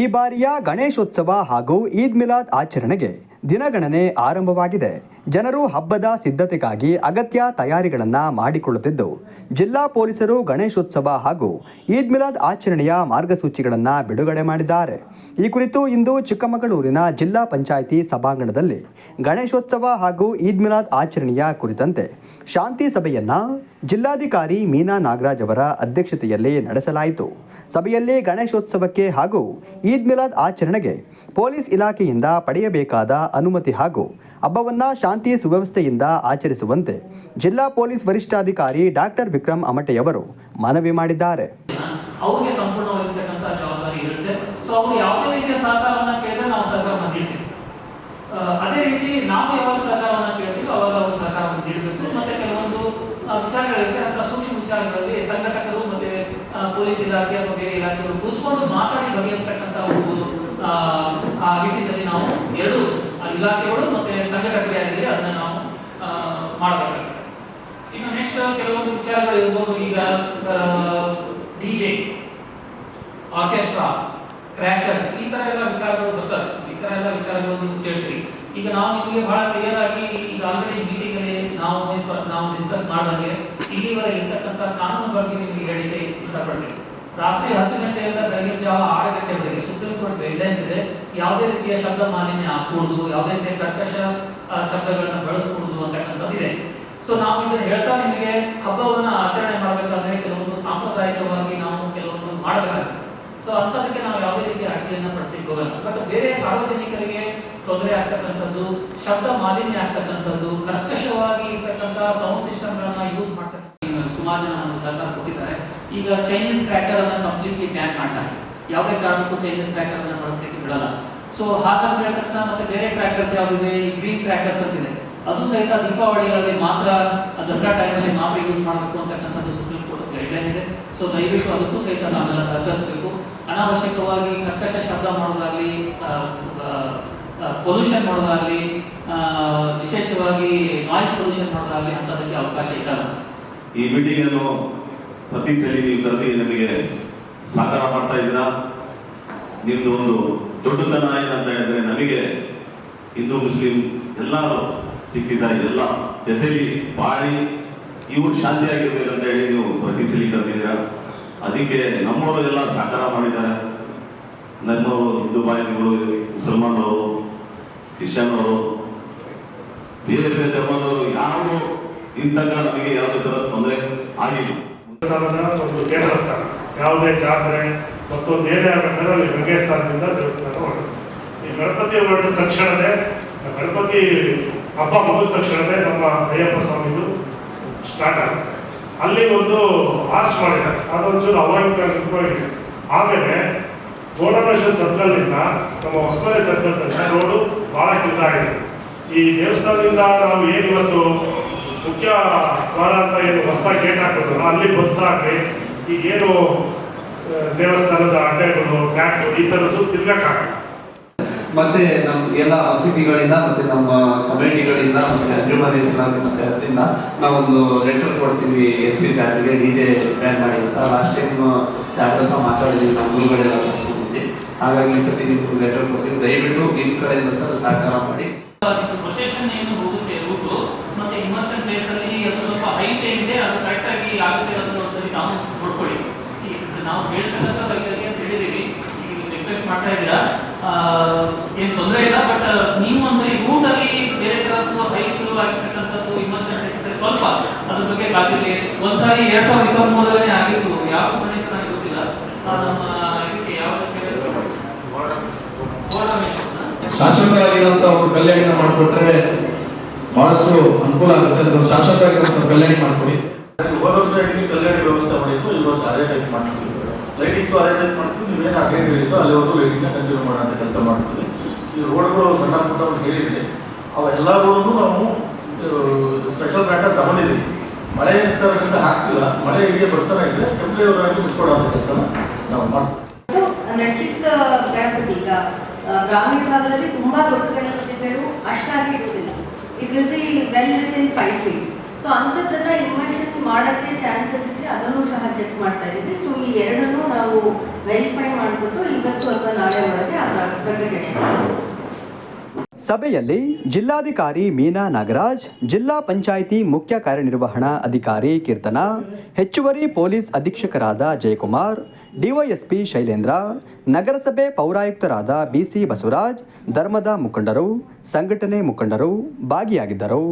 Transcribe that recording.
ಈ ಬಾರಿಯ ಗಣೇಶೋತ್ಸವ ಹಾಗೂ ಈದ್ ಮಿಲಾದ್ ಆಚರಣೆಗೆ ದಿನಗಣನೆ ಆರಂಭವಾಗಿದೆ. ಜನರು ಹಬ್ಬದ ಸಿದ್ಧತೆಗಾಗಿ ಅಗತ್ಯ ತಯಾರಿಗಳನ್ನು ಮಾಡಿಕೊಳ್ಳುತ್ತಿದ್ದು, ಜಿಲ್ಲಾ ಪೊಲೀಸರು ಗಣೇಶೋತ್ಸವ ಹಾಗೂ ಈದ್ ಮಿಲಾದ್ ಆಚರಣೆಯ ಮಾರ್ಗಸೂಚಿಗಳನ್ನು ಬಿಡುಗಡೆ ಮಾಡಿದ್ದಾರೆ. ಈ ಕುರಿತು ಇಂದು ಚಿಕ್ಕಮಗಳೂರಿನ ಜಿಲ್ಲಾ ಪಂಚಾಯಿತಿ ಸಭಾಂಗಣದಲ್ಲಿ ಗಣೇಶೋತ್ಸವ ಹಾಗೂ ಈದ್ ಮಿಲಾದ್ ಆಚರಣೆಯ ಕುರಿತಂತೆ ಶಾಂತಿ ಸಭೆಯನ್ನ ಜಿಲ್ಲಾಧಿಕಾರಿ ಮೀನಾ ನಾಗರಾಜ್ ಅವರ ಅಧ್ಯಕ್ಷತೆಯಲ್ಲಿ ನಡೆಸಲಾಯಿತು. ಸಭೆಯಲ್ಲಿ ಗಣೇಶೋತ್ಸವಕ್ಕೆ ಹಾಗೂ ಈದ್ ಮಿಲಾದ್ ಆಚರಣೆಗೆ ಪೊಲೀಸ್ ಇಲಾಖೆಯಿಂದ ಪಡೆಯಬೇಕಾದ ಅನುಮತಿ ಹಾಗೂ ಹಬ್ಬವನ್ನು ಶಾಂತಿ ಸುವ್ಯವಸ್ಥೆಯಿಂದ ಆಚರಿಸುವಂತೆ ಜಿಲ್ಲಾ ಪೊಲೀಸ್ ವರಿಷ್ಠಾಧಿಕಾರಿ ಡಾಕ್ಟರ್ ವಿಕ್ರಮ್ ಅಮಟೆಯವರು ಮನವಿ ಮಾಡಿದ್ದಾರೆ ಅವ್ರಿಗೆ ಜವಾಬ್ದಾರಿ ಇರುತ್ತೆ ಅವರು ರೀತಿಯ ನಾವು ಅದೇ ರೀತಿ ನಾವು ಯಾವಾಗ ಸಹಕಾರವನ್ನು ಕೇಳ್ತೀವಿ ಅವಾಗ ಅವರು ಸಹಕಾರವನ್ನು ನೀಡಬೇಕು ಮತ್ತೆ ಕೆಲವೊಂದು ವಿಚಾರಗಳಿರುತ್ತೆ ಅಂತ ಸೂಕ್ಷ್ಮ ವಿಚಾರಗಳಲ್ಲಿ ಸಂಘಟಕರು ಮತ್ತೆ ಪೊಲೀಸ್ ಇಲಾಖೆ ಅಥವಾ ಬೇರೆ ಇಲಾಖೆಯವರು ಕೂತ್ಕೊಂಡು ಮಾತಾಡಿ ಬಗೆಹರಿಸ್ತಕ್ಕಂಥ ಒಂದು ಆ, ನಿಟ್ಟಿನಲ್ಲಿ ನಾವು ಎರಡು ಇಲಾಖೆಗಳು ಮತ್ತೆ ಸಂಘಟಕರು ಅದನ್ನ ನಾವು ಮಾಡಬೇಕಾಗುತ್ತೆ ಇನ್ನು ನೆಕ್ಸ್ಟ್ ಕೆಲವೊಂದು ವಿಚಾರಗಳು ಇರ್ಬೋದು, ಈಗ ಡಿಜೆ ಆರ್ಕೆಸ್ಟ್ರಾ ಕ್ರ್ಯಾಕರ್ಸ್ ಈ ತರ ಎಲ್ಲ ವಿಚಾರಗಳು ಬರ್ತವೆ. ಈ ತರ ಎಲ್ಲ ವಿಚಾರಗಳು ನೀವು ಕೇಳ್ತೀರಿ. ಈಗ ನಾವು ನಿಮಗೆ ಬಹಳ ಕ್ಲಿಯರ್ ಆಗಿ ಈಗ ಆಲ್ರೆಡಿ ಮೀಟಿಂಗ್ ಅಲ್ಲಿ ನಾವು ನಾವು ಡಿಸ್ಕಸ್ ಮಾಡಿದಂಗೆ ಇಲ್ಲಿವರೆಗೆ ಇರ್ತಕ್ಕಂಥ ಕಾನೂನು ಬಗ್ಗೆ ನಿಮಗೆ ಹೇಳಿದೆ ಇಷ್ಟಪಡ್ತೀವಿ ರಾತ್ರಿ ಹತ್ತು ಗಂಟೆಯಿಂದ ಬೆಳಗಿನ ಜಾವ ಕೋರ್ಟ್ ಗೈಡ್ಲೈನ್ಸ್ ಇದೆ. ಯಾವುದೇ ರೀತಿಯ ಶಬ್ದ ಮಾಲಿನ್ಯ ಹಾಕೂಡುದು ಯಾವುದೇ ರೀತಿಯ ಕರ್ಕಶ ಶಬ್ದಗಳನ್ನ ಬಳಸಕೂಡುದು ಅಂತಕ್ಕಂಥದ್ದು ಇದೆ. ಸೊ ನಾವು ಇದನ್ನ ಹೇಳ್ತಾ ನಿಮಗೆ ಹಬ್ಬವನ್ನ ಆಚರಣೆ ಮಾಡಬೇಕಾದ್ರೆ ಕೆಲವೊಂದು ಸಾಂಪ್ರದಾಯಿಕವಾಗಿ ನಾವು ಕೆಲವೊಂದು ಮಾಡಬೇಕಾಗುತ್ತೆ. ಸೊ ಅಂತದಕ್ಕೆ ನಾವು ಯಾವುದೇ ರೀತಿಯ ಅಡ್ಡಿಯನ್ನ ಪಡಿಸ್ಲಿಕ್ಕೆ ಹೋಗಲ್ಲ. ಬಟ್ ಬೇರೆ ಸಾರ್ವಜನಿಕರಿಗೆ ತೊಂದರೆ ಆಗ್ತಕ್ಕಂಥದ್ದು, ಶಬ್ದ ಮಾಲಿನ್ಯ ಆಗ್ತಕ್ಕಂಥದ್ದು, ಕರ್ಕಶವಾಗಿ ಇರ್ತಕ್ಕಂಥ ಸೌಂಡ್ ಸಿಸ್ಟಮ್ಗಳನ್ನ ಯೂಸ್ ಮಾಡ್ತಕ್ಕಂಥ ಸುಮಾರು ಜನ ಸರ್ಕಾರ ಕೊಟ್ಟಿದ್ದಾರೆ. ಈಗ ಚೈನೀಸ್ ಕ್ರ್ಯಾಕರ್ ಅನ್ನ ಕಂಪ್ಲೀಟ್ಲಿ ಬ್ಯಾನ್ ಮಾಡ್ತಾರೆ ಯಾವುದೇ ಕಾರಣಕ್ಕೂ ಚೈನೀಸ್ ಟ್ರ್ಯಾಕರ್ ಅನ್ನ ಬಳಸಲಿಕ್ಕೆ ಬಿಡಲ್ಲ. ಸೊ ಹಾಗಂತ ಹೇಳಿದ ತಕ್ಷಣ ಮತ್ತೆ ಬೇರೆ ಟ್ರ್ಯಾಕರ್ಸ್ ಯಾವುದಿದೆ ಗ್ರೀನ್ ಟ್ರ್ಯಾಕರ್ಸ್ ಅಂತಿದೆ ಅದು ಸಹಿತ ದೀಪಾವಳಿಗಳಲ್ಲಿ ಮಾತ್ರ, ದಸರಾ ಟೈಮಲ್ಲಿ ಮಾತ್ರ ಯೂಸ್ ಮಾಡಬೇಕು ಅಂತಕ್ಕಂಥದ್ದು ಸುಪ್ರೀಂ ಕೋರ್ಟ್ ಗೈಡ್ಲೈನ್ ಇದೆ. ಸೊ ದಯವಿಟ್ಟು ಅದಕ್ಕೂ ಸಹಿತ ನಾವೆಲ್ಲ ಸಹಕರಿಸಬೇಕು. ಅನಾವಶ್ಯಕವಾಗಿ ಕರ್ಕಶ ಶಬ್ದ ಮಾಡೋದಾಗ್ಲಿ ಪೊಲ್ಯೂಷನ್ ಮಾಡೋದಾಗ್ಲಿ ವಿಶೇಷವಾಗಿ ನಾಯ್ಸ್ ಪೊಲ್ಯೂಷನ್ ಮಾಡೋದಾಗ್ಲಿ ಅಂತದಕ್ಕೆ ಅವಕಾಶ ಇರಲ್ಲ. ಈ ಮೀಟಿಂಗ್ ಅನ್ನು ಪ್ರತಿ ಸಲ ನೀವು ಕರೆದಿ ನಮಗೆ ಸಹಕಾರ ಮಾಡ್ತಾ ಇದ್ದೀರಾ? ನಿಮ್ದು ಒಂದು ದೊಡ್ಡತನ ಏನಂತ ಹೇಳಿದ್ರೆ ನಮಗೆ ಹಿಂದೂ, ಮುಸ್ಲಿಂ ಎಲ್ಲರೂ ಸಿಕ್ಕಿದ ಎಲ್ಲ ಜೊತೆಲಿ ಬಾಳಿ ಇವರು ಶಾಂತಿಯಾಗಿರ್ಬೇಕಂತ ಹೇಳಿ ನೀವು ಪ್ರತಿ ಸಲ ಅದಕ್ಕೆ ನಮ್ಮವರು ಎಲ್ಲ ಸಹಕಾರ ಮಾಡಿದ್ದಾರೆ. ನಮ್ಮವರು ಹಿಂದೂ ಬಾಯಿಗಳು ಮುಸಲ್ಮಾನರು ಕ್ರಿಶ್ಚಿಯನ್ನವರು ಬೇರೆ ಬೇರೆ ಧರ್ಮದವರು ಯಾರು ಇಂತಂಗ ನಮಗೆ ಯಾವುದೇ ಥರದ ತೊಂದರೆ ಆಗಿಲ್ಲ. ಒಂದು ಕೇಂದ್ರ ಸ್ಥಾನ. ಯಾವುದೇ ಜಾತ್ರೆ ಮತ್ತು ಏನೇ ಆಗಬೇಕಾದ್ರೆ ಅಲ್ಲಿ ಗಂಗೆ ಸ್ಥಾನದಿಂದ ದೇವಸ್ಥಾನ ಹೊರಡುತ್ತೆ ಈ ಗಣಪತಿ ಹೊರಟ ತಕ್ಷಣವೇ, ಗಣಪತಿ ಹಬ್ಬ ಮುಗಿದ ತಕ್ಷಣವೇ ನಮ್ಮ ಅಯ್ಯಪ್ಪ ಸ್ವಾಮಿದು ಸ್ಟಾರ್ಟ್ ಆಗುತ್ತೆ. ಅಲ್ಲಿ ಒಂದು ಆರ್ಚ್ ಮಾಡಿದ್ದಾರೆ. ಅದೊಂಚೂರು ಅವಾಂತರವಾಗಿದೆ ಆಮೇಲೆ ಗೋಡರೇಶ್ವರ ಸರ್ಕಲ್ನಿಂದ ನಮ್ಮ ಹೊಸಮನೆ ಸರ್ಕಲ್ ತನಕ ರೋಡು ಬಹಳ ಕಿತ್ತಾಗಿದೆ ಈ ದೇವಸ್ಥಾನದಿಂದ ನಾವು ಏನು ಇವತ್ತು ಮುಖ್ಯ ದ್ವಾರ ಅಂತ ಏನು ಹೊಸದಾಗಿ ಗೇಟ್ ಹಾಕೋದಲ್ಲ ಅಲ್ಲಿ ಬಸ್ ಹಾಕಿ ಈಗೇನು ದೇವಸ್ಥಾನದ ಅಡ್ಡೆಗಳು ಬ್ಯಾಂಕ್ ಈ ಥರದ್ದು ತಿರ್ಗಕ್ಕಾಗಲ್ಲ ಮತ್ತೆ ನಮ್ಮ ಎಲ್ಲ ಮಸೀದಿಗಳಿಂದ ಮತ್ತೆ ನಮ್ಮ ಕಮ್ಯುನಿಟಿಗಳಿಂದ ಮತ್ತೆ ಅಂಜುಮನ್ ಇಸ್ಲಾಂ ಮತ್ತೆ ಅದರಿಂದ ನಾವೊಂದು ಲೆಟರ್ ಕೊಡ್ತೀವಿ ಎಸ್ ಪಿ ಸ್ಯಾರ್ಗೆ ಡಿಜೆ ಬ್ಯಾನ್ ಮಾಡಿ ಅಂತ. ಲಾಸ್ಟ್ ಟೈಮ್ ಸ್ಯಾರ್ ಹತ್ರ ಮಾತಾಡಿದ್ವಿ ನಮ್ಮ ಎಲ್ಲ ಕಳ್ಸ್ಕೊಂಡಿದ್ವಿ ಹಾಗಾಗಿ ಈ ಸತಿ ನಿಮ್ಗೆ ಲೆಟರ್ ಕೊಡ್ತೀವಿ. ದಯವಿಟ್ಟು ನಿಮ್ಮ ಕಡೆಯಿಂದ ಸರ್ ಸಹಕಾರ ಮಾಡಿ. ಪ್ರೊಸೆಷನ್ ಏನು ಹೋಗುತ್ತೆ ರೂಟು ಮತ್ತೆ ಇನ್ವೆಸ್ಟ್ಮೆಂಟ್ ಪ್ಲೇಸ್ ಅಲ್ಲಿ ಅದು ಸ್ವಲ್ಪ ಹೈಟ್ ಏನಿದೆ ಅದು ಕರೆಕ್ಟ್ ಆಗಿ ಆಗುತ್ತೆ ಅನ್ನೋದು ಒಂದ್ಸರಿ ನಾವು ನೋಡ್ಕೊಳ್ಳಿ ಈ ನಾವು ಹೇಳ್ತಕ್ಕಂಥ ಬಗ್ಗೆ ಈಗ ನೀವು ರಿಕ್ವೆಸ್ಟ್ ಮಾಡ್ತಾ ಇದ್ದೀರಾ? ಏನು ತೊಂದರೆ ಇಲ್ಲ ಬಟ್ ನೀವು ಒಂದ್ಸರಿ ರೂಟ್ ಅಲ್ಲಿ ಬೇರೆ ಹೈ ಹೈಟ್ ಆಗಿರ್ತಕ್ಕಂಥದ್ದು ಪ್ಲೇಸಸ್ ಸ್ವಲ್ಪ ಅದ್ರ ಬಗ್ಗೆ ಕಾತಿರ್ಲಿ ಒಂದ್ಸಾರಿ ಎರಡ್ ಸಾವಿರದ ಇಪ್ಪತ್ತ್ ಮೂರರಲ್ಲಿ ಆಗಿತ್ತು. ಯಾವ ಪ್ರದೇಶ ನನಗೆ ಗೊತ್ತಿಲ್ಲ. ಆ, ನಮ್ಮ ಇದಕ್ಕೆ ಯಾವ್ದಕ್ಕೆ ಶಾಶ್ವತವಾಗಿರುವಂತ ಒಂದು ಕಲ್ಯಾಣ ಮಾಡಿಕೊಟ್ರೆ ಬಹಳಷ್ಟು ಅನುಕೂಲ ಆಗುತ್ತೆ ಅದು ಶಾಶ್ವತವಾಗಿರುವಂತ ಕಲ್ಯಾಣ ಮಾಡ್ಕೊಡಿ ಹೋದ ವರ್ಷ ಕಲ್ಯಾಣ ವ್ಯವಸ್ಥೆ ಮಾಡಿದ್ದು ಈ ವರ್ಷ ಅದೇ ಟೈಪ್ ಮಾಡ್ತೀವಿ. ಲೈಟ್ ಅರೇಂಜ್ಮೆಂಟ್ ಮಾಡ್ತೀವಿ ನೀವೇನು ಅದೇ ಹೇಳಿದ್ದು ಅಲ್ಲಿವರೆಗೂ ಲೈಟಿಂಗ್ನ ಕಂಟಿನ್ಯೂ ಮಾಡೋಂಥ ಕೆಲಸ ಮಾಡ್ತೀವಿ. ಈ ರೋಡ್ಗಳು ಸಣ್ಣ ಪುಟ್ಟ ಒಂದು ಹೇಳಿದ್ರೆ ಅವೆಲ್ಲ ರೋಡ್ಗೂ ನಾವು ಸ್ಪೆಷಲ್ ಮ್ಯಾಟರ್ ತಗೊಂಡಿದ್ದೀವಿ. ಮಳೆ ಇರ್ತಾರಿಂದ ಹಾಕ್ತಿಲ್ಲ, ಮಳೆ ಹೀಗೆ ಬರ್ತಾನೆ ಇದೆ ಟೆಂಪ್ರೇವರ್ ಆಗಿ ಬಿಟ್ಕೊಡೋಂಥ ಕೆಲಸ ನಾವು ಮಾಡ್ತೀವಿ. ಚಿಕ್ಕ ಗಣಪತಿ ಈಗ ಗ್ರಾಮೀಣ ಭಾಗದಲ್ಲಿ ತುಂಬಾ ದೊಡ್ಡ ಗಣಪತಿಗಳು ಅಷ್ಟಾಗಿ ಇರುವುದಿಲ್ಲ. It will be well within five feet so ಅಂಥದ್ದನ್ನ immersion ಮಾಡೋಕ್ಕೆ ಚಾನ್ಸಸ್ ಚೆಕ್ ಮಾಡ್ತಾ ಇದ್ದೀವಿ ಸೊ ಈ ಎರಡನ್ನೂ ನಾವು ವೆರಿಫೈ ಮಾಡಿಬಿಟ್ಟು ಇವತ್ತು ಅಥವಾ ನಾಳೆ ಒಳಗೆ ಆ ಪ್ರಕಟಣೆ. ಸಭೆಯಲ್ಲಿ ಜಿಲ್ಲಾಧಿಕಾರಿ ಮೀನಾ ನಾಗರಾಜ್, ಜಿಲ್ಲಾ ಪಂಚಾಯಿತಿ ಮುಖ್ಯ ಕಾರ್ಯನಿರ್ವಹಣಾ ಅಧಿಕಾರಿ ಕೀರ್ತನ, ಹೆಚ್ಚುವರಿ ಪೊಲೀಸ್ ಅಧೀಕ್ಷಕರಾದ ಜಯಕುಮಾರ್, ಡಿವೈಎಸ್ಪಿ ಶೈಲೇಂದ್ರ, ನಗರಸಭೆ ಪೌರಾಯುಕ್ತರಾದ ಬಿಸಿ ಬಸವರಾಜ್, ಧರ್ಮದ ಮುಖಂಡರು, ಸಂಘಟನೆ ಮುಖಂಡರು ಭಾಗಿಯಾಗಿದ್ದರು